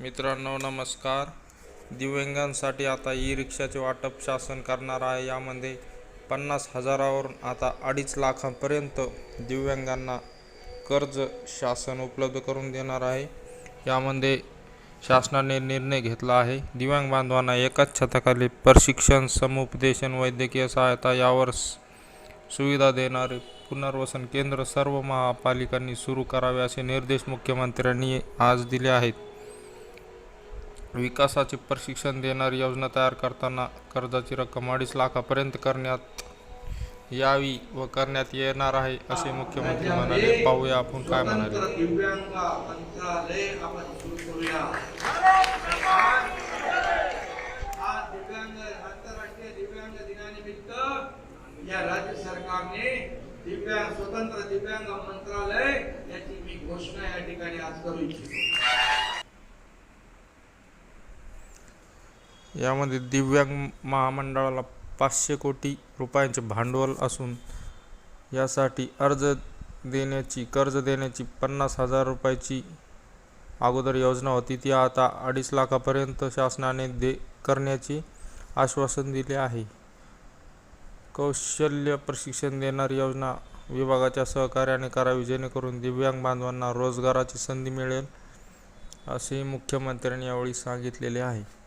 मित्रांनो नमस्कार. दिव्यांगांसाठी आता ई रिक्षाचे वाटप शासन करणार आहे. यामध्ये पन्नास हजारावरून आता अडीच लाखांपर्यंत दिव्यांगांना कर्ज शासन उपलब्ध करून देणार आहे. यामध्ये शासनाने निर्णय घेतला आहे. दिव्यांग बांधवांना एकाच छताखाली प्रशिक्षण समुपदेशन वैद्यकीय सहायता यावर सुविधा देणारे पुनर्वसन केंद्र सर्व महापालिकांनी सुरू करावे असे निर्देश मुख्यमंत्र्यांनी आज दिले आहेत. विकासाचे प्रशिक्षण देणारी योजना तयार करताना कर्जाची रक्कम अडीच लाखापर्यंत करण्यात यावी व करण्यात येणार आहे असे मुख्यमंत्री म्हणाले. पाहूया आपण काय म्हणाले. या राज्य सरकारने दिव्यांग स्वतंत्र दिव्यांग मंत्रालय याची मी घोषणा या ठिकाणी आज करू इच्छितो. यामध्ये दिव्यांग महामंडळाला पाचशे कोटी रुपयांचे भांडवल असून यासाठी अर्ज देण्याची कर्ज देण्याची पन्नास हजार रुपयाची अगोदर योजना होती. ती आता अडीच लाखापर्यंत शासनाने दे करण्याचे आश्वासन दिले आहे. कौशल्य प्रशिक्षण देणारी योजना विभागाच्या सहकार्याने करावी जेणेकरून दिव्यांग बांधवांना रोजगाराची संधी मिळेल असे मुख्यमंत्र्यांनी यावेळी सांगितलेले आहे.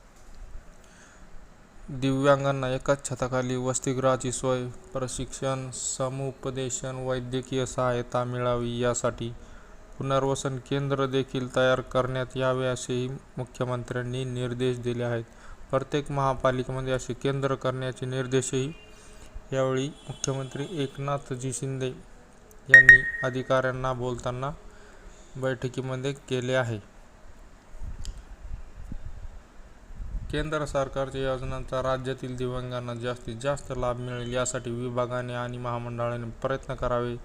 दिव्यांगांना एकाच छताखाली वसतिगृहाची सोय प्रशिक्षण समुपदेशन वैद्यकीय सहायता मिळावी यासाठी पुनर्वसन केंद्र देखील तयार करण्यात यावे असेही मुख्यमंत्र्यांनी निर्देश दिले आहेत. प्रत्येक महापालिकेमध्ये असे केंद्र करण्याचे निर्देशही यावेळी मुख्यमंत्री एकनाथजी शिंदे यांनी अधिकाऱ्यांना बोलताना बैठकीमध्ये केले आहे. केंद्र सरकारच्या योजनांचा राज्यातील दिव्यांगांना जास्तीत जास्त लाभ मिळेल यासाठी विभागाने आणि महामंडळाने प्रयत्न करावे.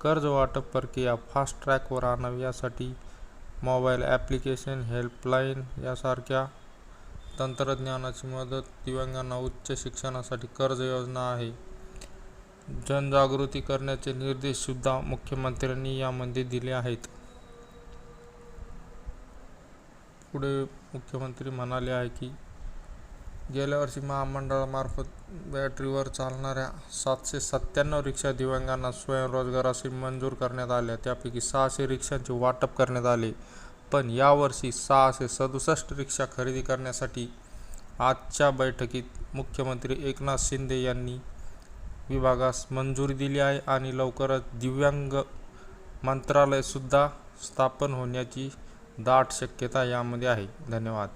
कर्ज वाटप प्रक्रिया फास्ट ट्रॅकवर आणावी यासाठी मोबाईल ॲप्लिकेशन हेल्पलाईन यासारख्या तंत्रज्ञानाची मदत दिव्यांगांना उच्च शिक्षणासाठी कर्ज योजना आहे. जनजागृती करण्याचे निर्देशसुद्धा मुख्यमंत्र्यांनी यामध्ये दिले आहेत. पुढे मुख्यमंत्री म्हणाले आहे की गेल्या वर्षी महामंडळामार्फत बॅटरीवर चालणाऱ्या सातशे सत्त्याण्णव रिक्षा दिव्यांगांना स्वयंरोजगाराशी मंजूर करण्यात आल्या त्यापैकी सहाशे रिक्षांचे वाटप करण्यात आले. पण यावर्षी सहाशे सदुसष्ट रिक्षा खरेदी करण्यासाठी आजच्या बैठकीत मुख्यमंत्री एकनाथ शिंदे यांनी विभागास मंजुरी दिली आहे आणि लवकरच दिव्यांग मंत्रालयसुद्धा स्थापन होण्याची दाट शक्यता यामध्ये आहे. धन्यवाद.